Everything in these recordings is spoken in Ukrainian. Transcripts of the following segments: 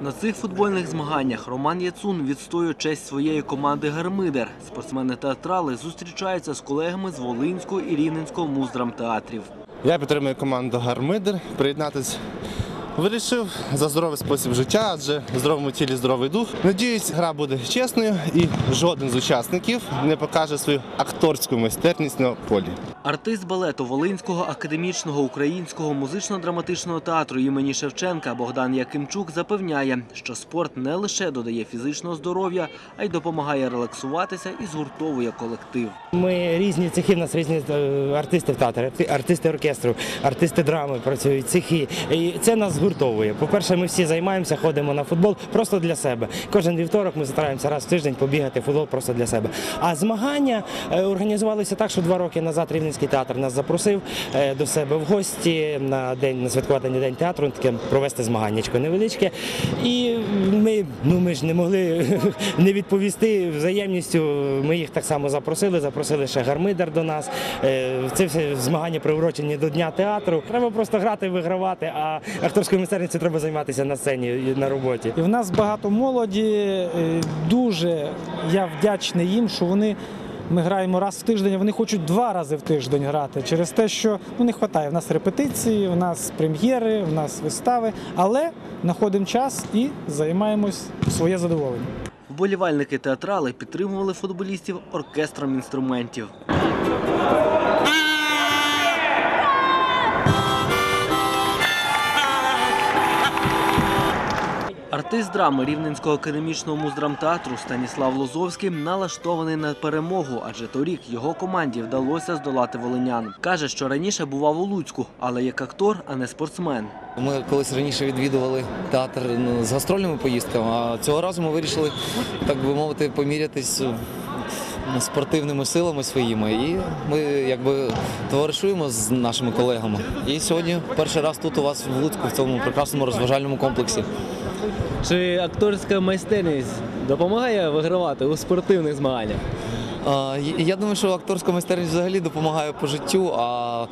На цих футбольних змаганнях Роман Яцун відстоює честь своєї команди Гармидер. Спортсмени-театрали зустрічаються з колегами з Волинського і Рівненського муздрамтеатрів. Я підтримую команду Гармидер. Приєднатись вирішив за здоровий спосіб життя, адже в здоровому тілі здоровий дух. Надіюсь, гра буде чесною і жоден з учасників не покаже свою акторську майстерність на полі. Артист балету Волинського академічного українського музично-драматичного театру імені Шевченка Богдан Якимчук запевняє, що спорт не лише додає фізичного здоров'я, а й допомагає релаксуватися і згуртовує колектив. Ми різні цехи, в нас різні е, артисти в театрі, артисти оркестру, артисти драми працюють, цехи. І це нас згуртовує. По-перше, ми всі займаємося, ходимо на футбол просто для себе. Кожен вівторок ми стараємося раз в тиждень побігати футбол просто для себе. А змагання е, організувалися так, що два роки назад Рівненський театр нас запросив е, до себе в гості на день на святкування день театру, таке провести змаганнячко невеличке. І ми, ну ми ж не могли не відповісти взаємністю. Ми їх так само запросили. Запросили ще гармидер до нас. Е, Це все змагання приурочені до дня театру. Треба просто грати, вигравати. А акторською майстерністю треба займатися на сцені і на роботі. І в нас багато молоді. е, Дуже я вдячний їм, що вони. Ми граємо раз в тиждень, а вони хочуть два рази в тиждень грати через те, що ну не вистачає. В нас репетиції, в нас прем'єри, в нас вистави, але знаходимо час і займаємось своє задоволення. Вболівальники театрали підтримували футболістів оркестром інструментів. Артист драми Рівненського академічного муздрамтеатру Станіслав Лозовський налаштований на перемогу, адже торік його команді вдалося здолати волинян. Каже, що раніше бував у Луцьку, але як актор, а не спортсмен. Ми колись раніше відвідували театр ну, з гастрольними поїздками, а цього разу ми вирішили, так би мовити, помірятись спортивними силами своїми. І ми якби товаришуємо з нашими колегами. І сьогодні перший раз тут у вас в Луцьку, в цьому прекрасному розважальному комплексі. Чи акторська майстерність допомагає вигравати у спортивних змаганнях? Я думаю, що акторська майстерність взагалі допомагає по життю, а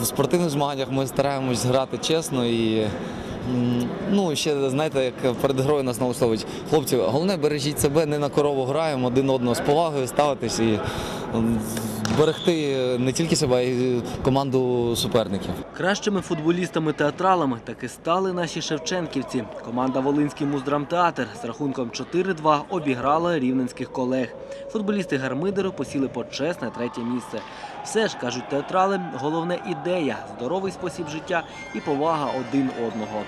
в спортивних змаганнях ми стараємось грати чесно і. Ну, ще знаєте, як перед грою нас налаштовують. Хлопці, головне бережіть себе, не на корову граємо, один одного з повагою ставитись і м, берегти не тільки себе, а й команду суперників. Кращими футболістами-театралами таки стали наші шевченківці. Команда Волинський муздрамтеатр з рахунком 4-2 обіграла рівненських колег. Футболісти Гармидеру посіли почесне третє місце. Все ж, кажуть театрали, головне ідея, здоровий спосіб життя і повага один одного.